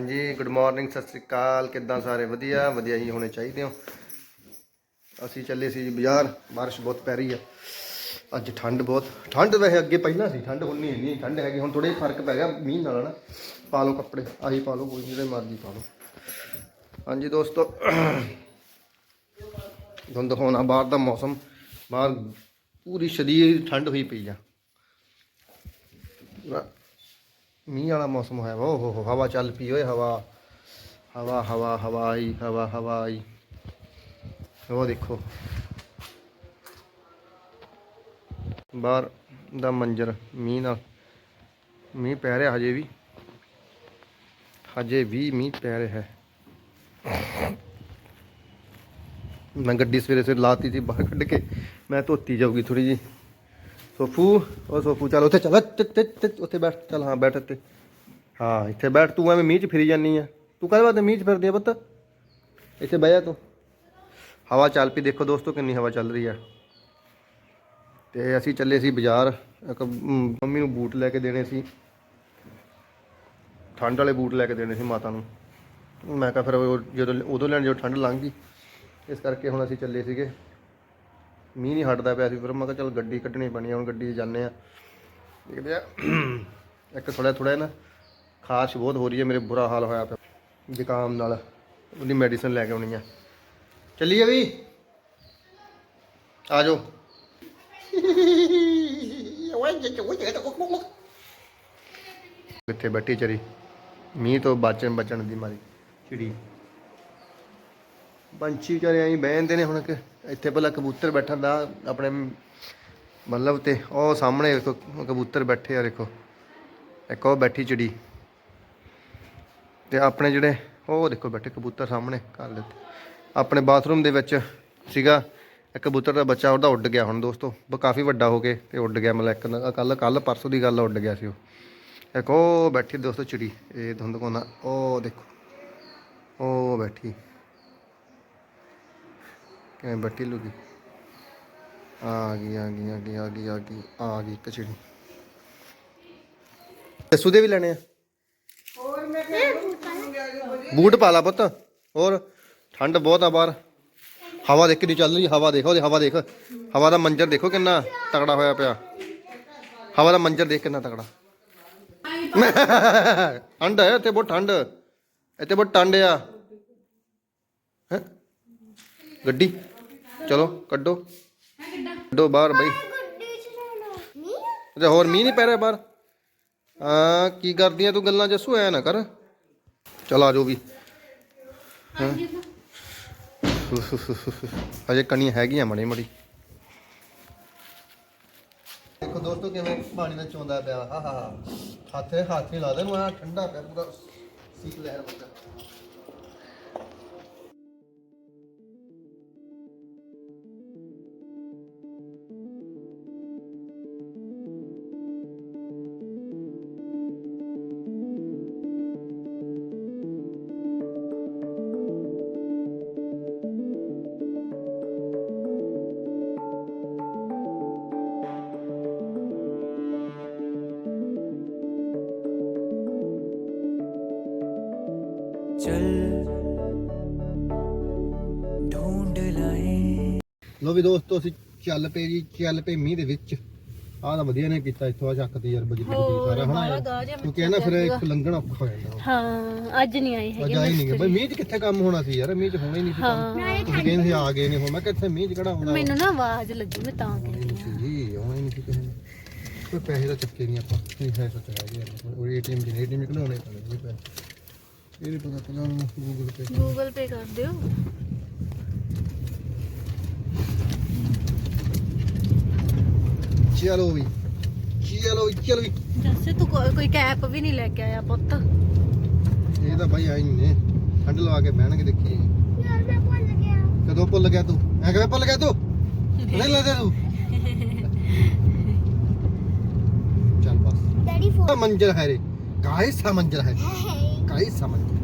ਹਾਂਜੀ good morning Sat Sri ਅਕਾਲ। ਕਿੱਦਾਂ ਸਾਰੇ? ਵਧੀਆ ਵਧੀਆ ਹੀ ਹੋਣੇ ਚਾਹੀਦੇ ਹੋ? ਅਸੀਂ ਚੱਲੇ ਸੀ ਜੀ ਬਾਜ਼ਾਰ, ਬਾਰਿਸ਼ ਬਹੁਤ ਪੈ ਰਹੀ ਆ। ਅੱਜ ਠੰਡ ਬਹੁਤ, ਠੰਡ ਵੈਸੇ ਅੱਗੇ ਪਹਿਲਾਂ ਸੀ, ਠੰਡ ਹੁਣ ਨਹੀਂ, ਇੰਨੀ ਠੰਡ ਹੈਗੀ। ਹੁਣ ਥੋੜੇ ਫ਼ਰਕ ਪੈ ਗਿਆ, ਮੀਂਹ ਨਾਲ ਨਾ ਪਾ ਲਓ ਕੱਪੜੇ, ਆਹੀ ਪਾ ਲਓ, ਕੋਈ ਜਿਹੜੇ ਮਰਜ਼ੀ ਪਾ ਲਓ। ਹਾਂਜੀ ਦੋਸਤੋ, ਤੁਹਾਨੂੰ ਦਿਖਾਉਣਾ ਬਾਹਰ ਦਾ ਮੌਸਮ। ਬਾਹਰ ਪੂਰੀ ਸ਼ਦੀਦ ਠੰਡ ਹੋਈ ਪਈ ਆ। ਮੀਂਹ ਵਾਲਾ ਮੌਸਮ ਹੋਇਆ ਵਾ। ਓ ਹੋ ਹਵਾ ਚੱਲ ਪਈ ਓਏ, ਹਵਾ। ਹਵਾ ਹਵਾ ਹਵਾ ਆਈ ਹਵਾ ਹਵਾ ਆਈ ਉਹ ਦੇਖੋ। ਬਾਹਰ ਦਾ ਮੰਜ਼ਰ, ਮੀਂਹ ਨਾਲ। ਮੀਂਹ ਪੈ ਰਿਹਾ ਹਜੇ ਵੀ। ਹਜੇ ਵੀ ਮੀਂਹ ਪੈ ਰਿਹਾ। ਹੈ ਮੈਂ ਗੱਡੀ ਸਵੇਰੇ ਸਵੇਰੇ ਲਾਤੀ ਸੀ ਬਾਹਰ ਕੱਢ ਕੇ। ਮੈਂ ਧੋਤੀ ਜਾਊਗੀ ਥੋੜੀ ਜੀ ਸੋਫੂ ਉਹ ਸੋਫੂ, ਚੱਲ ਉੱਥੇ ਚੱਲ ਤੇ- ਉੱਥੇ ਬੈਠ, ਚੱਲ ਹਾਂ, ਬੈਠ ਇੱਥੇ। ਹਾਂ, ਇੱਥੇ ਬੈਠ, ਤੂੰ ਐਵੇਂ ਮੀਂਹ 'ਚ ਫਿਰੀ ਜਾਨੀ ਆ। ਤੂੰ ਕਦੇ ਵਾਸਤੇ ਮੀਂਹ 'ਚ ਫਿਰਦੀ ਆ ਪੁੱਤ? ਇੱਥੇ ਬਹਿ ਜਾ ਤੂੰ। ਹਵਾ ਚੱਲ ਪਈ, ਦੇਖੋ ਦੋਸਤੋ ਕਿੰਨੀ ਹਵਾ ਚੱਲ ਰਹੀ ਆ। ਤੇ ਅਸੀਂ ਚੱਲੇ ਸੀ ਬਾਜ਼ਾਰ, ਇੱਕ ਮੰਮੀ ਨੂੰ ਬੂਟ ਲੈ ਕੇ ਦੇਣੇ ਸੀ। ਠੰਡ ਵਾਲੇ ਬੂਟ ਲੈ ਕੇ ਦੇਣੇ ਸੀ ਮਾਤਾ ਨੂੰ। ਮੈਂ ਕਿਹਾ ਫਿਰ ਜਦੋਂ, ਉਦੋਂ ਲੈਣ ਜਦੋਂ ਠੰਡ ਲੰਘ ਗਈ। ਇਸ ਕਰਕੇ ਹੁਣ ਅਸੀਂ ਚੱਲੇ ਸੀਗੇ। ਮੀਂਹ ਨਹੀਂ ਹਟਦਾ ਪਿਆ ਸੀ, ਫਿਰ ਮੈਂ ਕਿਹਾ ਚੱਲ ਗੱਡੀ ਕੱਢਣੀ ਪੈਣੀ ਹੁਣ ਗੱਡੀ 'ਚ ਜਾਂਦੇ ਆ। ਦੇਖਦੇ ਆ, ਇੱਕ ਥੋੜਾ ਥੋੜਾ ਨਾ ਖਾਰਸ਼ ਬਹੁਤ ਹੋ ਰਹੀ ਹੈ ਮੇਰੇ ਬੁਰਾ ਹਾਲ ਹੋਇਆ ਪਿਆ, ਜ਼ੁਕਾਮ ਨਾਲ, ਉਹਦੀ ਮੈਡੀਸਨ ਲੈ ਕੇ ਆਉਣੀ ਆ। ਚੱਲੀਏ ਵੀ? ਆ ਜਾਓ। ਕਿੱਥੇ ਬੈਠੀ ਚਰੀ ਮੀਂਹ ਤੋਂ ਬਚਣ ਬਚਣ ਦੀ ਮਾਰੀ। ਚਿੜੀ। ਪੰਛੀ ਵਿਚਾਰੇ ਐਂ ਜਾਂਦੇ ਨੇ ਹੁਣ ਕਿ ਇੱਥੇ ਪਹਿਲਾਂ ਕਬੂਤਰ ਬੈਠਣ ਦਾ ਆਪਣੇ ਮਤਲਬ ਤੇ ਉਹ ਸਾਹਮਣੇ ਵੇਖੋ ਕਬੂਤਰ ਬੈਠੇ ਆ ਦੇਖੋ। ਇੱਕ ਉਹ ਬੈਠੀ ਚਿੜੀ। ਤੇ ਆਪਣੇ ਜਿਹੜੇ, ਉਹ ਦੇਖੋ ਬੈਠੇ ਕਬੂਤਰ ਸਾਹਮਣੇ ਘਰ ਦੇ ਆਪਣੇ ਬਾਥਰੂਮ ਦੇ ਵਿੱਚ ਸੀਗਾ, ਇੱਕ ਕਬੂਤਰ ਦਾ ਬੱਚਾ ਉਹਦਾ ਉੱਡ ਗਿਆ ਹੁਣ ਦੋਸਤੋ। ਉਹ ਕਾਫੀ ਵੱਡਾ ਹੋ ਕੇ ਤੇ ਉੱਡ ਗਿਆ, ਮਤਲਬ ਇੱਕ ਕੱਲ ਕੱਲ ਪਰਸੋਂ ਦੀ ਗੱਲ ਉੱਡ ਗਿਆ ਸੀ ਉਹ। ਇੱਕ ਉਹ ਬੈਠੀ ਦੋਸਤੋ ਚਿੜੀ, ਇਹ ਧੁੰਦ ਕੋਨਾ ਉਹ ਦੇਖੋ। ਉਹ ਬੈਠੀ। ਕਿਵੇਂ ਬੱਟੀ ਲੁਕੀ? ਆ ਗਈ ਆ ਗਈ ਆ ਗਈ ਆ ਗਈ ਆ ਗਈ ਆ ਗਈ ਕਚੜੀ ਜੱਸੂ ਦੇ ਵੀ ਲੈਣੇ ਆ? ਬੂਟ ਪਾ ਲਾ ਪੁੱਤ। ਹੋਰ ਠੰਡ ਬਹੁਤ ਆ ਬਾਹਰ। ਹਵਾ ਦੇਖ ਕਿੰਨੀ ਚੱਲ ਰਹੀ ਹਵਾ ਦੇਖੋ ਉਹਦੀ ਹਵਾ ਦੇਖ। ਹਵਾ ਦਾ ਮੰਜ਼ਰ ਦੇਖੋ ਕਿੰਨਾ ਤਕੜਾ ਹੋਇਆ ਪਿਆ। ਹਵਾ ਦਾ ਮੰਜ਼ਰ ਦੇਖ ਕਿੰਨਾ ਤਕੜਾ। ਠੰਡ ਹੈ ਇੱਥੇ ਬਹੁਤ ਠੰਡ। ਇੱਥੇ ਬਹੁਤ ਠੰਡ ਆ। ਹੈਂ? ਗੱਡੀ? ਚਲੋ, ਕੱਢੋ। ਕੱਢੋ ਬਾਹਰ ਬਈ। ਤੇ ਹੋਰ ਮੀਂਹ ਨਹੀਂ ਪੈ ਰਿਹਾ ਬਾਹਰ? ਹਾਂ, ਕੀ ਕਰਦੀਆਂ ਤੂੰ ਗੱਲਾਂ ਜੱਸੂ? ਐ ਨਾ ਕਰ। ਚਲ ਆ ਜਾਓ ਵੀ। ਹੈਂ? ਹਜੇ ਕਣੀਆਂ ਹੈਗੀਆਂ ਮੜੀ ਮੜੀ। ਦੇਖੋ ਦੋਸਤੋ, ਕਿਵੇਂ ਪਾਣੀ ਦਾ ਚੋਂਦਾ ਪਿਆ। ਹਾ ਹਾ ਹੱਥੇ ਹੱਥੇ ਲਾ ਦੇ ਨੂੰ ਆ ਠੰਡਾ ਪਿਆ, ਪੂਰਾ ਸੀਕ ਲਹਿਰ ਬੱਚਾ ਲੋ ਵੀ ਦੋਸਤੋ ਅਸੀਂ ਚੱਲ ਪਏ ਜੀ ਚੱਲ ਪਏ ਮੀਂਹ ਦੇ ਵਿੱਚ। ਆਹ ਤਾਂ ਵਧੀਆ ਨੇ ਕੀਤਾ ਇੱਥੋਂ ਆ ਚੱਕਦੀ ਯਾਰ ਬਜਰੀ ਬਜਰੀ ਸਾਰਾ ਹਨਾ ਕਿਉਂਕਿ ਇਹਨਾਂ ਫਿਰ ਇੱਕ ਲੰਘਣਾ ਔਖਾ ਹੋ ਹਾਂ ਅੱਜ ਨਹੀਂ ਆਏ ਹੈਗੇ ਅੱਜ ਆਏ ਨਹੀਂ ਬਈ ਮੀਂਹ ਕਿੱਥੇ ਕੰਮ ਹੋਣਾ ਸੀ ਯਾਰ? ਮੀਂਹ 'ਚ ਹੋਣਾ ਹੀ ਨਹੀਂ ਸੀ ਕੰਮ। ਤੁਸੀਂ ਕਹਿੰਦੇ ਆ ਗਏ ਨੇ ਹੋ ਮੈਂ ਕਿੱਥੇ ਮੀਂਹ 'ਚ ਕਿਹੜਾ ਹੋਣਾ? ਮੈਨੂੰ ਨਾ ਆਵਾਜ਼ ਲੱਗੀ ਮੈਂ ਤਾਂ ਕਹਿੰਦੀ ਜੀ ਹੋਣਾ ਹੀ ਨਹੀਂ ਸੀ ਕਿਸੇ ਕੋਈ ਪੈਸੇ ਦਾ ਚੱਕੇ ਨਹੀਂ ਆਪਾਂ। ਨਹੀਂ ਹੈ ਸੱਚ ਹੈ ਯਾਰ। ਉਹ ਏਟੀਐਮ ਦੇ ਏਟੀਐਮ ਨਿਕਲਾਉਣੇ ਪੈਣੇ ਇਹ ਪਤਾ ਪਹਿਲਾਂ ਗੂਗਲ ਪੇ ਗੂਗਲ ਪੇ ਕਰ ਦਿਓ। ਚਲੋ ਵੀ? ਚਲੋ ਵੀ? ਚਲੋ ਵੀ? ਜੱਸੇ ਤੂੰ ਕੋਈ ਕੋਈ ਕੈਪ ਵੀ ਨਹੀਂ ਲੈ ਕੇ ਆਇਆ ਪੁੱਤ। ਇਹ ਤਾਂ ਬਾਈ ਆਈ ਨੇ। ਠੰਡ ਲਵਾ ਕੇ ਬਹਿਣਗੇ ਦੇਖੀ। ਯਾਰ ਮੈਂ ਭੁੱਲ ਗਿਆ। ਕਦੋਂ ਭੁੱਲ ਗਿਆ ਤੂੰ? ਐ ਕਿਵੇਂ ਭੁੱਲ ਗਿਆ ਤੂੰ? ਨਹੀਂ ਲੱਗਦਾ ਤੂੰ। ਚੱਲ ਬਸ। ਡੈਡੀ ਤਾਂ ਮੰਜ਼ਰ ਹੈ ਰੇ? ਕਾਹੇ ਸਾ ਮੰਜ਼ਰ ਹੈ ਕਾਹੇ ਸਾ ਮੰਜ਼ਰ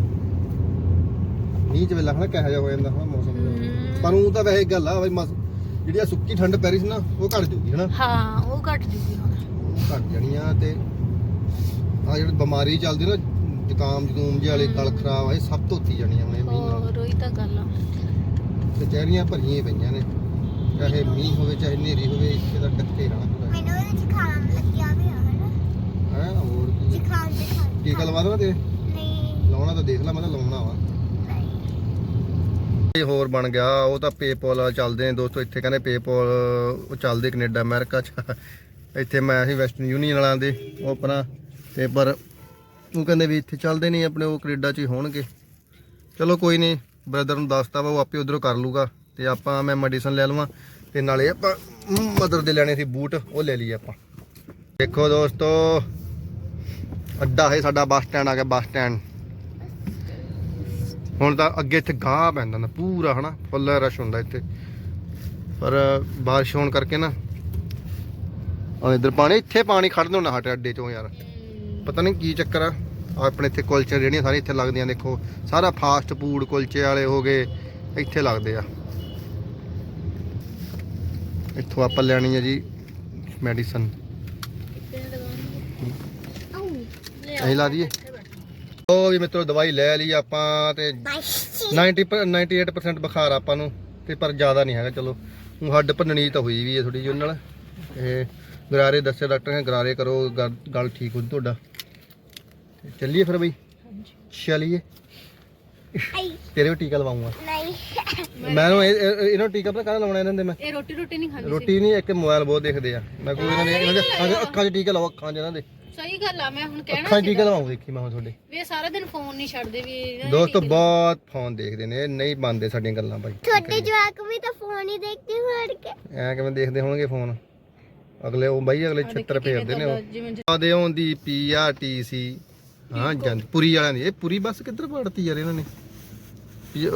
ਮੀਂਹ ਚ ਵੇਲਾ ਹਨਾ ਕਿਹੋ ਜਿਹਾ ਹੋ ਜਾਂਦਾ ਹਨਾ ਮੌਸਮ। ਪਰ ਉਹ ਤਾਂ ਵੈਸੇ ਗੱਲ ਆ ਬਈ ਮਸ ਜਿਹੜੀ ਆ ਸੁੱਕੀ ਠੰਡ ਪੈ ਰਹੀ ਸੀ ਨਾ ਉਹ ਘਟ ਜੂਗੀ ਹਨਾ? ਹਾਂ ਉਹ ਘਟ ਜੂਗੀ ਹੁਣ। ਘਟ ਜਾਣੀ ਆ ਤੇ ਆ ਜਿਹੜੀ ਬਿਮਾਰੀ ਚੱਲਦੀ ਨਾ ਜ਼ੁਕਾਮ ਜ਼ੁਕੂਮ ਜਿਹੇ ਵਾਲੇ ਗਲ ਖਰਾਬ ਆਏ ਸਭ ਧੋਤੀ ਜਾਣੀਆਂ ਹੁਣ ਇਹ ਮੀਂਹ ਨਾਲ। ਹੋਰ ਉਹੀ ਤਾਂ ਗੱਲ ਆ। ਕਚਹਿਰੀਆਂ ਭਰੀਆਂ ਹੀ ਪਈਆਂ ਨੇ ਚਾਹੇ ਮੀਂਹ ਹੋਵੇ ਚਾਹੇ ਹਨੇਰੀ ਹੋਵੇ ਇੱਥੇ ਤਾਂ ਡੱਕੇ ਰਹਿਣਾ ਪੂਰਾ। ਮੈਨੂੰ ਇਹਦੇ ਜ਼ੁਕਾਮ ਲੱਗਿਆ ਵੀ ਆ ਹਨਾ? ਹੈ ਹੋਰ ਕੀ। ਜ਼ੁਕਾਮ ਦੇ ਖਾਣ ਟੀਕਾ ਲਵਾ ਦੇਣਾ ਤੇ ਨਹੀਂ। ਲਾਉਣਾ ਤਾਂ ਦੇਖ ਲੈ ਮੈਂ ਤਾਂ ਲਾਉਣਾ ਵਾ। ਹੋਰ ਬਣ ਗਿਆ, ਉਹ ਤਾਂ ਪੇਪਾਲ ਵਾਲਾ ਚੱਲਦੇ ਨੇ ਦੋਸਤੋ, ਇੱਥੇ ਕਹਿੰਦੇ ਪੇਪਾਲ ਉਹ ਚੱਲਦੇ ਕੈਨੇਡਾ, ਅਮਰੀਕਾ ਚ। ਇੱਥੇ ਮੈਂ ਸੀ ਵੈਸਟਰਨ ਯੂਨੀਅਨ ਵਾਲਾਂ ਦੇ, ਉਹ ਆਪਣਾ ਤੇ ਪਰ ਉਹ ਕਹਿੰਦੇ ਵੀ ਇੱਥੇ ਚੱਲਦੇ ਨਹੀਂ ਆਪਣੇ, ਉਹ ਕੈਨੇਡਾ ਚ ਹੀ ਹੋਣਗੇ। ਚਲੋ ਕੋਈ ਨਹੀਂ ਬ੍ਰਦਰ ਨੂੰ ਦੱਸਤਾ ਵਾ, ਉਹ ਆਪੇ ਉਧਰੋਂ ਕਰ ਲੂਗਾ, ਤੇ ਆਪਾਂ, ਮੈਂ ਮੈਡੀਸਨ ਲੈ ਲਵਾਂ, ਤੇ ਨਾਲੇ ਆਪਾਂ ਮਦਰ ਦੇ ਲੈਣੇ ਸੀ ਬੂਟ, ਉਹ ਲੈ ਲਈਏ ਆਪਾਂ। ਦੇਖੋ ਦੋਸਤੋ, ਅੱਡਾ ਹੈ ਸਾਡਾ, ਬੱਸ ਸਟੈਂਡ ਆ ਗਿਆ, ਬੱਸ ਸਟੈਂਡ। ਹੁਣ ਤਾਂ ਅੱਗੇ ਇੱਥੇ ਗਾਹ ਪੈਂਦਾ ਨਾ ਪੂਰਾ ਹਨਾ ਫੁੱਲ ਰਸ਼ ਹੁੰਦਾ ਇੱਥੇ। ਪਰ ਬਾਰਿਸ਼ ਹੋਣ ਕਰਕੇ ਨਾ ਆ ਇਧਰ ਪਾਣੀ ਇੱਥੇ ਪਾਣੀ ਖੜਦਾ ਹੁੰਦਾ ਸਾਡੇ ਅੱਡੇ ਚੋਂ ਯਾਰ। ਪਤਾ ਨਹੀਂ ਕੀ ਚੱਕਰ ਆ ਆਪਣੇ ਇੱਥੇ ਕੁਲਚੇ ਜਿਹੜੀਆਂ ਸਾਰੀਆਂ ਇੱਥੇ ਲੱਗਦੀਆਂ ਦੇਖੋ ਸਾਰਾ ਫਾਸਟ ਫੂਡ ਕੁਲਚੇ ਵਾਲੇ ਹੋ ਗਏ ਇੱਥੇ ਲੱਗਦੇ ਆ। ਇੱਥੋਂ ਆਪਾਂ ਲੈਣੀ ਹੈ ਜੀ ਮੈਡੀਸਨ। ਅਸੀਂ ਲਾ ਦਈਏ। ਉਹ ਵੀ ਮਿੱਤਰੋ ਦਵਾਈ ਲੈ ਲਈ ਆਪਾਂ ਤੇ 90 ਪਰ- 98% ਬੁਖਾਰ ਆਪਾਂ ਨੂੰ ਤੇ ਪਰ ਜ਼ਿਆਦਾ ਨਹੀਂ ਹੈਗਾ ਚਲੋ। ਹੱਡ ਭੰਨਣੀ ਤਾਂ ਹੋਈ ਵੀ ਹੈ ਥੋੜੀ ਜਿਹੀ ਉਹਨਾਂ ਨਾਲ। ਇਹ ਗਰਾਰੇ ਦੱਸਿਆ ਡਾਕਟਰ ਨੇ ਗਰਾਰੇ ਕਰੋ ਗਲ ਠੀਕ ਹੋ ਜੂ ਤੁਹਾਡਾ। ਤੇ ਚੱਲੀਏ ਫਿਰ ਬਈ। ਚੱਲੀਏ। ਤੇਰੇ ਵੀ ਟੀਕਾ ਲਵਾਉਂਗਾ। ਨਹੀਂ। ਮੈਂ ਨੂੰ ਇਹ- ਇਹ- ਇਹਨਾਂ ਨੂੰ ਟੀਕਾ ਪਤਾ ਕਾਹਦਾ ਲਾਉਣਾ ਇਹਨਾਂ ਦੇ ਮੈਂ? ਇਹ ਰੋਟੀ ਰੋਟੀ ਨਹੀਂ ਖਾਣੀ ਰੋਟੀ ਨਹੀਂ ਇੱਕ ਮੋਬਾਈਲ ਬਹੁਤ ਦੇਖਦੇ ਆ। ਮੈਂ ਕੋਈ ਇਹਨਾਂ ਦੇ ਅੱਖਾਂ 'ਚ ਟੀਕਾ ਲਾਓ ਅੱਖਾਂ 'ਚ ਇਹਨਾਂ ਦੇ। ਸਹੀ ਗੱਲ ਆ ਮੈਂ ਹੁਣ ਕਹਿਣਾ ਅੱਖਾਂ 'ਚ ਟੀਕਾ ਲਵਾਉਂ ਦੇਖੀ ਮੈਂ ਹੁਣ ਤੁਹਾਡੇ। ਵੀ ਇਹ ਸਾਰਾ ਦਿਨ ਫੋਨ ਨਹੀਂ ਛੱਡਦੇ ਵੀ ਇਹਨਾਂ ਦੇ ਦੋਸਤੋ ਟੀਕੇ- ਬਹੁਤ ਫੋਨ ਦੇਖਦੇ ਨੇ ਇਹ ਨਹੀਂ ਮੰਨਦੇ ਸਾਡੀਆਂ ਗੱਲਾਂ ਭਾਈ ਤੁਹਾਡੇ ਜਵਾਕ ਵੀ ਤਾਂ ਫੋਨ ਹੀ ਦੇਖਦੇ ਹੋਣ ਕੇ ਐ ਕਿਵੇਂ ਦੇਖਦੇ ਹੋਣਗੇ ਫੋਨ ਅਗਲੇ ਉਹ ਬਾਈ ਅਗਲੇ ਛਿੱਤਰ ਫੇਰਦੇ ਨੇ ਉਹ। ਜਿਵੇਂ ਆਦੇ ਆਉਂਦੀ ਪੀਆਰਟੀਸੀ ਹਾਂ ਜਾਂਦੀ ਪੁਰੀ ਵਾਲਿਆਂ ਦੀ। ਇਹ ਪੁਰੀ ਬੱਸ ਕਿੱਧਰ ਪੜਤੀ ਯਾਰ ਇਹਨਾਂ ਨੇ?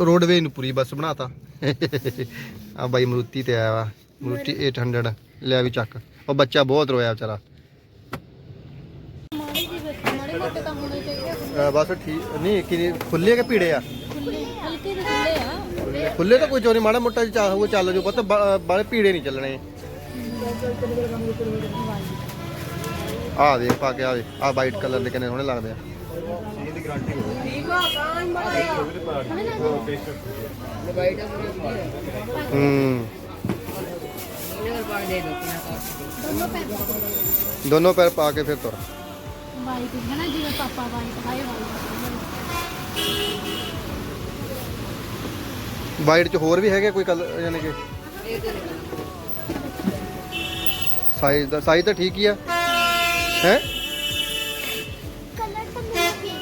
ਰੋਡਵੇ ਨੂੰ ਪੁਰੀ ਬੱਸ ਬਣਾਤਾ। ਆ ਬਾਈ ਮਰੂਤੀ ਤੇ ਆਇਆ ਵਾ। ਮਰੂਤੀ 800 ਲਿਆ ਵੀ ਚੱਕ। ਉਹ ਬੱਚਾ ਬਹੁਤ ਰੋਇਆ ਵਿਚਾਰਾ ਮਾੜੀ ਜੀ ਬਸ ਮਾੜੇ ਮੋਟੇ ਤਾਂ ਹੋਣੇ ਬਸ ਠੀਕ, ਨਹੀਂ ਕਿ ਖੁੱਲੇ ਕਿ ਪੀੜੇ ਆ ਖੁੱਲੇ ਹਲਕੇ ਜਿਹੇ ਖੁੱਲੇ ਆ? ਖੁੱਲੇ ਤਾਂ ਕੋਈ ਚੋਰੀ, ਮਾੜਾ ਮੋਟਾ ਜਿਹਾ ਚਾਹ ਚੱਲ ਜੋ ਪਤਾ ਬਾਲੇ ਪੀੜੇ ਨਹੀਂ ਚੱਲਣੇ। ਆ ਦੇਖ ਪਾ ਕੇ, ਆ ਦੇ ਆ ਵਾਈਟ ਕਲਰ ਦੇ ਕਿੰਨੇ ਸੋਹਣੇ ਲੱਗਦੇ ਆ। ਹੂੰ। ਦੋਨੋਂ ਪੈਰ ਪਾ ਕੇ ਫਿਰ ਤੁਰ। ਵਾਈਟ ਹੈ ਨਾ ਜਿਵੇਂ ਪਾਪਾ ਵਾਈਟ ਹਾਈ ਵਾਈਟ ਚ ਹੋਰ ਵੀ ਹੈਗੇ ਕੋਈ ਕਲਰ ਯਾਨੀ ਕਿ ਸਾਈਜ਼ ਦਾ ਸਾਈਜ਼ ਤਾਂ ਠੀਕ ਹੀ ਆ ਹੈ ਕਲਰ ਤਾਂ ਮੇਰਾ ਠੀਕ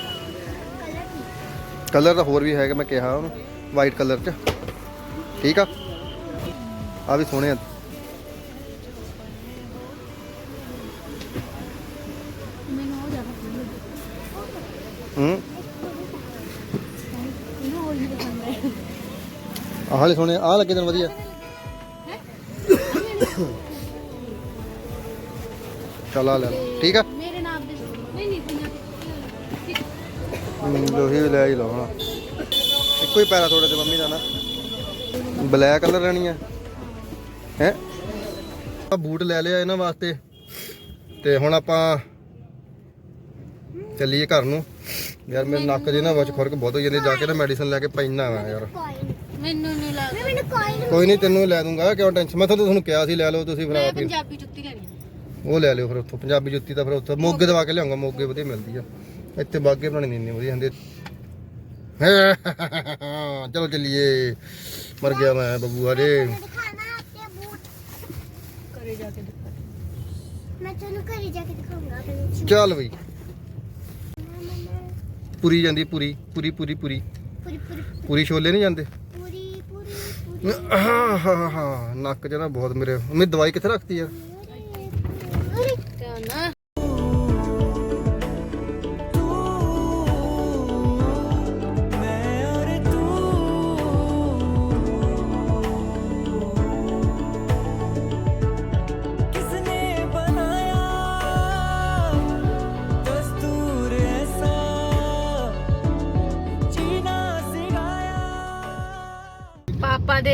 ਕਲਰ ਠੀਕ ਕਲਰ ਤਾਂ ਹੋਰ ਵੀ ਹੈਗਾ ਮੈਂ ਕਿਹਾ ਉਹਨੂੰ ਵਾਈਟ ਕਲਰ ਚ ਠੀਕ ਆ ਆ ਵੀ ਸੋਹਣੇ ਆ ਆਹ ਵਾਲੇ ਸੋਹਣੇ ਆਹ ਲੱਗੇ ਤੈਨੂੰ ਵਧੀਆ। ਚਲ ਆ ਲੈ ਲਾ। ਠੀਕ ਆ? ਮੇਰੇ ਨਾਮ ਦੇ ਨਹੀਂ ਨਹੀਂ ਪੰਜਾਬੀ ਹਮ, ਲੋਹੀ ਵੀ ਲੈ ਹੀ ਲਓ ਹੁਣ। ਇੱਕੋ ਹੀ ਪੈਰਾ ਤੇ ਮੰਮੀ ਦਾ ਨਾ। ਬਲੈਕ ਕਲਰ ਲੈਣੀ ਆ। ਹੈ? ਆ ਬੂਟ ਲੈ ਲਿਆ ਇਹਨਾਂ ਵਾਸਤੇ। ਤੇ ਹੁਣ ਆਪਾਂ ਚੱਲੀਏ ਘਰ ਨੂੰ। ਯਾਰ ਮੇਰੇ ਨੱਕ ਦੇ ਨਾ ਵਿੱਚ ਖੁਰਕ ਬਹੁਤ ਹੋ ਜਾਂਦੀ ਜਾ ਕੇ ਨਾ ਮੈਡੀਸਨ ਲੈ ਕੇ ਪੈਣਾ ਵਾ ਯਾਰ। ਮੈਨੂੰ ਨਹੀਂ ਲੱਗਦਾ। ਮੈਨੂੰ ਕੋਈ ਕੋਈ ਨਹੀਂ ਤੈਨੂੰ ਲੈ ਦੂੰਗਾ ਕਿਉਂ ਟੈਨਸ਼ਨ ਮੈਂ ਤਾਂ ਤੁਹਾਨੂੰ ਕਿਹਾ ਸੀ ਲੈ ਲਓ ਤੁਸੀਂ ਫਿਰ ਮੈਂ ਆਪ ਹੀ ਪੰਜਾਬੀ ਜੁੱਤੀ ਲੈਣੀ ਆ। ਉਹ ਲੈ ਲਿਓ ਫਿਰ ਉੱਥੋਂ ਪੰਜਾਬੀ ਜੁੱਤੀ ਤਾਂ ਫਿਰ ਉੱਥੋਂ ਮੋਗੇ ਦਵਾ ਕੇ ਲਿਆਉਂਗਾ ਮੋਗੇ ਵਧੀਆ ਮਿਲਦੀ ਆ। ਇੱਥੇ ਬਾਗੇ ਬਣਾਣੀ ਨਹੀਂ ਇੰਨੀ ਵਧੀਆ ਹੁੰਦੀ। ਚਲੋ ਚੱਲੀਏ। ਮਰ ਗਿਆ ਮੈਂ ਬੱਬੂ ਅਰੇ ਦਿਖਾਣਾ ਆਪਣੇ ਬੂਟ। ਘਰੇ ਜਾ ਕੇ ਦਿਖਾ। ਮੈਂ ਤੈਨੂੰ ਘਰੇ ਜਾ ਕੇ ਦਿਖਾਉਂਗਾ ਆਪਣੇ ਚੱਲ ਬਈ। ਪੂਰੀ ਜਾਂਦੀ ਪੂਰੀ ਪੂਰੀ ਪੂਰੀ ਪੂਰੀ। ਪੂਰੀ ਪੂਰੀ ਪੂਰੀ। ਛੋਲੇ ਨਹੀਂ ਜਾਂਦੇ? ਪੂਰੀ ਪੂਰੀ ਪੂਰੀ। ਹਾਂ ਹਾਂ ਹਾਂ। ਨੱਕ ਚ ਨਾ ਬਹੁਤ ਮੇਰੇ ਮੈਂ ਦਵਾਈ ਕਿੱਥੇ ਰੱਖਤੀ ਆ?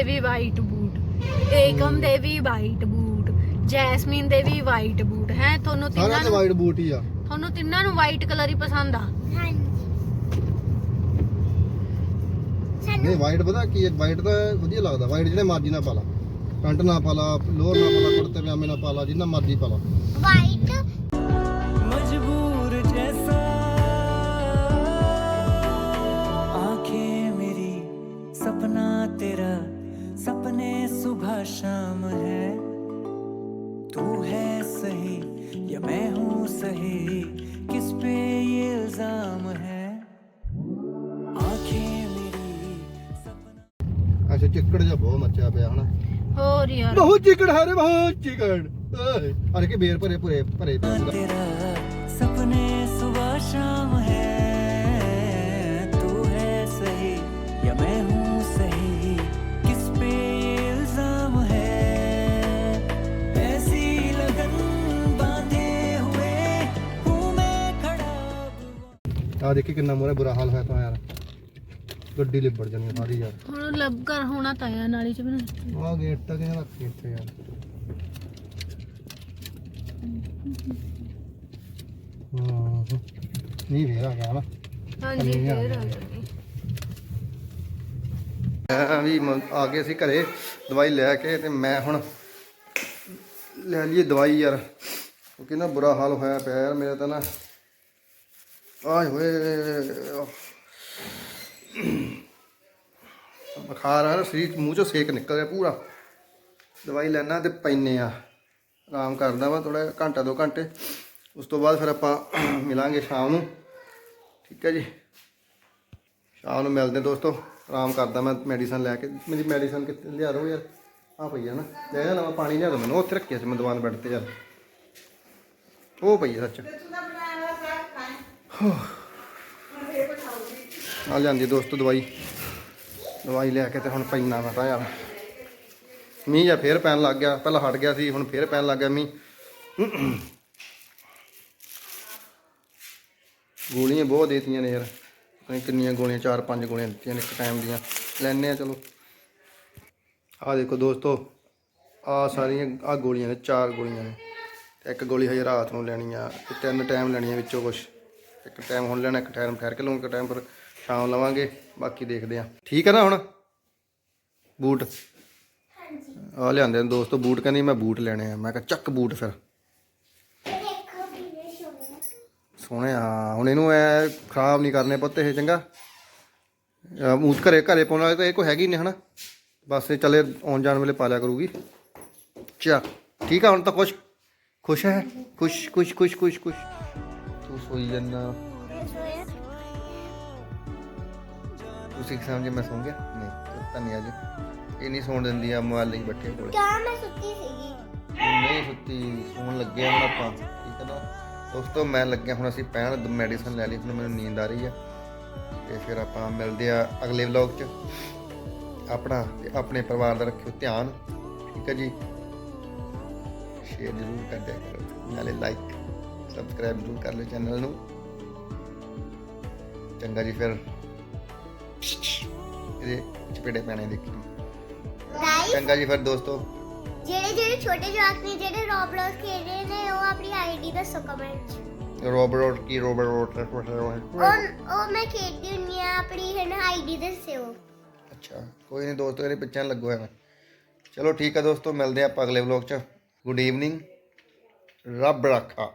ਵੀ ਵਾਈਟ ਬੂਟ ਏਕਮ ਦੇ ਵੀ ਵਾਈਟ ਬੂਟ ਜੈਸਮੀਨ ਦੇ ਵੀ ਵਾਈਟ ਬੂਟ ਹੈ ਤੁਹਾਨੂੰ ਸਾਰਾ ਤਿੰਨਾਂ ਤੇ ਨੂੰ ਵਾਈਟ ਬੂਟ ਹੀ ਆ। ਤੁਹਾਨੂੰ ਤਿੰਨਾਂ ਨੂੰ ਵਾਈਟ ਕਲਰ ਹੀ ਪਸੰਦ ਆ? ਹਾਂਜੀ ਨਹੀਂ ਸਾਨੂੰ ਵਾਈਟ ਪਤਾ ਕੀ ਹੈ? ਵਾਈਟ ਤਾਂ ਵਧੀਆ ਲੱਗਦਾ। ਵਾਈਟ ਜਿਹੜੇ ਮਰਜ਼ੀ ਨਾਲ ਪਾ ਲਾ। ਪੈਂਟ ਨਾ ਪਾ ਲਾ ਲੋਅਰ ਨਾ ਪਾ ਲਾ ਕੁੜਤੇ ਪਜਾਮੇ ਨਾ ਪਾ ਲਾ ਜਿੰਨਾ ਮਰਜ਼ੀ ਪਾ ਲਾ। ਵਾਈਟ हूँ सही किस पे ये इल्जाम है आंखें मेरी सपना ਅੱਛਾ ਚਿੱਕੜ ਜਿਹਾ ਬਹੁਤ ਮੱਚਿਆ ਪਿਆ ਹਨਾ ਹੋਰ ਯਾਰ ਬਹੁਤ ਚਿੱਕੜ ਹੈ ਰੇ ਬਹੁਤ ਚਿੱਕੜ ਓਏ ਅਰੇ ਕਿ ਬੇਰ ਭਰੇ ਭਰੇ ਭਰੇ ਪਏ ਪੂਰਾ। तेरा ਦੇਖੀ ਕਿੰਨਾ ਮੋਰਾ ਬੁਰਾ ਹਾਲ ਹੋਇਆ ਤਾਂ ਯਾਰ। ਗੱਡੀ ਲਿਬੜ ਜਾਣੀ ਆ ਸਾਰੀ ਯਾਰ। ਹੁਣ ਲੱਭ ਕਰ ਹੋਣਾ ਤਾਂ ਆ ਨਾਲੀ ਚ ਬਣਾ ਆਹ ਗੇਟ ਤੱਕ ਇਹਨਾਂ ਰੱਖੀ ਇੱਥੇ ਯਾਰ। ਹਾਂ ਨਹੀਂ ਵੇਰਾ ਗਿਆ ਨਾ। ਹਾਂਜੀ ਆ ਫੇਰ ਗਿਆ। ਆ ਮੈਂ ਵੀ ਮ- ਆ ਗਏ ਸੀ ਘਰੇ ਦਵਾਈ ਲੈ ਕੇ ਤੇ ਮੈਂ ਹੁਣ ਲੈ ਲਈਏ ਦਵਾਈ ਯਾਰ। ਕਿਉਂਕਿ ਨਾ ਬੁਰਾ ਹਾਲ ਹੋਇਆ ਪਿਆ ਯਾਰ ਮੇਰਾ ਤਾਂ ਨਾ। ਆਏ ਹੋਏ ਬੁਖਾਰ ਆ ਨਾ ਸਰੀਰ ਮੂੰਹ ਚੋਂ ਸੇਕ ਨਿਕਲ ਰਿਹਾ ਪੂਰਾ। ਦਵਾਈ ਲੈਣਾ ਤੇ ਪੈਨੇ ਆ। ਆਰਾਮ ਕਰਦਾ ਵਾ ਥੋੜਾ ਘੰਟਾ ਦੋ ਘੰਟੇ। ਉਸ ਤੋਂ ਬਾਅਦ ਫਿਰ ਆਪਾਂ ਮਿਲਾਂਗੇ ਸ਼ਾਮ ਨੂੰ। ਠੀਕ ਹੈ ਜੀ। ਸ਼ਾਮ ਨੂੰ ਮਿਲਦੇ ਦੋਸਤੋ। ਆਰਾਮ ਕਰਦਾ ਮੈਂ ਮੈਡੀਸਨ ਲੈ ਕੇ। ਮੇਰੀ ਮੈਡੀਸਨ ਕਿੱਥੇ ਲਿਆ ਦੋ ਯਾਰ? ਆ ਪਈ ਆ ਨਾ। ਲੈ ਜਾ ਨਵਾਂ ਪਾਣੀ ਲਿਆ ਦੋ ਮੈਨੂੰ। ਉੱਥੇ ਰੱਖਿਆ ਸੀ ਮੈਂ ਦੁਕਾਨ ਬੈਠ ਤੇ ਯਾਰ। ਉਹ ਪਈ ਆ ਸੱਚ। ਆ ਜਾਂਦੀ ਦੋਸਤੋ ਦਵਾਈ। ਦਵਾਈ ਲੈ ਕੇ ਤੇ ਹੁਣ ਪੈਣਾ ਮੈਂ ਤਾਂ ਯਾਰ ਮੀਂਹ ਜਾਂ ਫੇਰ ਪੈਣ ਲੱਗ ਗਿਆ। ਪਹਿਲਾਂ ਹਟ ਗਿਆ ਸੀ, ਹੁਣ ਫੇਰ ਪੈਣ ਲੱਗ ਗਿਆ ਮੀਂਹ। ਗੋਲੀਆਂ ਬਹੁਤ ਦੇਤੀਆਂ ਨੇ ਯਾਰ। ਪਤਾ ਕਿੰਨੀਆਂ ਗੋਲੀਆਂ, ਚਾਰ ਪੰਜ ਗੋਲੀਆਂ ਦਿੱਤੀਆਂ ਨੇ ਇੱਕ ਟਾਈਮ ਦੀਆਂ। ਲੈਣੇ ਆ ਚਲੋ। ਆਹ ਦੇਖੋ ਦੋਸਤੋ ਆ ਸਾਰੀਆਂ ਆ ਗੋਲੀਆਂ ਨੇ, ਚਾਰ ਗੋਲੀਆਂ ਨੇ। ਇੱਕ ਗੋਲੀ ਹਜੇ ਰਾਤ ਨੂੰ ਲੈਣੀ ਆ, ਤੇ ਤਿੰਨ ਟਾਈਮ ਲੈਣੀਆਂ ਵਿੱਚੋਂ ਕੁਛ। ਇੱਕ ਟਾਈਮ ਹੁਣ ਲੈਣਾ, ਇੱਕ ਟਾਈਮ ਠਹਿਰ ਕੇ ਲਵਾਂਗੇ ਇੱਕ ਟਾਈਮ ਪਰ ਸ਼ਾਮ ਲਵਾਂਗੇ, ਬਾਕੀ ਦੇਖਦੇ ਆ। ਠੀਕ ਹੈ ਨਾ ਹੁਣ? ਬੂਟ? ਆ ਲਿਆਂਦੇ ਨੇ ਦੋਸਤੋ, ਬੂਟ ਕਹਿੰਦੀ ਮੈਂ ਬੂਟ ਲੈਣੇ ਆ। ਮੈਂ ਕਿਹਾ ਚੱਕ ਬੂਟ ਫਿਰ। ਸੋਹਣੇ ਸੋਹਣੇ ਆ। ਹੁਣ ਇਹਨੂੰ ਐ ਖਰਾਬ ਨਹੀਂ ਕਰਨੇ ਪੁੱਤ ਇਹ, ਚੰਗਾ? ਅਹ ਮੂਤ ਘਰੇ ਘਰੇ ਪਾਉਣ ਵਾਲੇ ਤਾਂ ਇਹ ਕੋਈ ਹੈਗੀ ਨਹੀਂ ਹਨਾ? ਬਸ ਇਹ ਚਲੇ, ਆਉਣ ਜਾਣ ਵੇਲੇ ਪਾ ਲਿਆ ਕਰੂਗੀ। ਚਾ ਠੀਕ ਆ ਹੁਣ ਤਾਂ ਖੁਸ਼? ਖੁਸ਼ ਹੈ? ਖੁਸ਼ ਖੁਸ਼ ਖੁਸ਼ ਖੁਸ਼ ਖੁਸ਼। ਤੂੰ ਸੋਈ ਜੰਨਾ ਸੋਇਆ। ਤੁਸੀਂ ਸਮਝੇ ਮੈਂ ਸੌਂ ਗਿਆ? ਨਹੀਂ ਤਾਂ ਨਹੀਂ ਅੱਜ। ਇਹ ਨਹੀਂ ਸੌਣ ਦਿੰਦੀ ਆ ਮੋਬਾਈਲ ਲਈ ਬੈਠੇ ਕੋਲੇ। ਕਿਆ ਮੈਂ ਸੁੱਤੀ ਸੀਗੀ। ਨਹੀਂ ਸੁੱਤੀ ਸੌਣ ਲੱਗੇ ਹੁਣ ਆਪਾਂ। ਠੀਕ ਹੈ ਨਾ? ਦੋਸਤੋ ਮੈਂ ਲੱਗਿਆ ਹੁਣ ਅਸੀਂ ਪੈਣ ਮੈਡੀਸਨ ਲੈ ਲਈ ਹੁਣ ਮੈਨੂੰ ਨੀਂਦ ਆ ਰਹੀ ਆ। ਤੇ ਫਿਰ ਆਪਾਂ ਮਿਲਦੇ ਆ ਅਗਲੇ ਵਲੌਗ 'ਚ। ਆਪਣਾ ਤੇ ਆਪਣੇ ਪਰਿਵਾਰ ਦਾ ਰੱਖਿਓ ਧਿਆਨ। ਠੀਕ ਹੈ ਜੀ? ਸ਼ੇਅਰ ਜ਼ਰੂਰ ਕਰ ਦਿਆ ਕਰੋ। ਨਾਲੇ ਲਾਈਕ ਸਬਸਕ੍ਰਾਈਬ ਜ਼ਰੂਰ ਕਰ ਲਿਓ ਚੈਨਲ ਨੂੰ। ਚੰਗਾ ਜੀ ਫਿਰ। ਇਹਦੇ ਚਪੇੜੇ ਪੈਣੇ ਦੇਖੀ। ਚੰਗਾ ਜੀ ਫਿਰ ਦੋਸਤੋ। ਜਿਹੜੇ ਜਿਹੜੇ ਛੋਟੇ ਜਵਾਕ ਨੇ ਜਿਹੜੇ ਰੋਬਲੌਕਸ ਖੇਡ ਰਹੇ ਨੇ ਉਹ ਆਪਣੀ ਆਈਡੀ ਦੱਸੋ ਕਮੈਂਟ 'ਚ। ਕੀ ਰੋਬਰਟ ਉਹ ਉਹ ਮੈਂ ਖੇਡਦੀ ਹੁੰਨੀ ਆ ਆਪਣੀ ਹੈ ਨਾ ਆਈਡੀ ਦੱਸਿਓ। ਅੱਛਾ ਕੋਈ ਨਹੀਂ ਦੋਸਤੋ ਇਹਦੇ ਪਿੱਛੇ ਲੱਗੋ ਐਵੇਂ। ਚਲੋ ਠੀਕ ਆ ਦੋਸਤੋ ਮਿਲਦੇ ਆਪਾਂ ਅਗਲੇ ਵਲੌਗ 'ਚ। ਗੁੱਡ ਈਵਨਿੰਗ ਰੱਬ ਰਾਖਾ।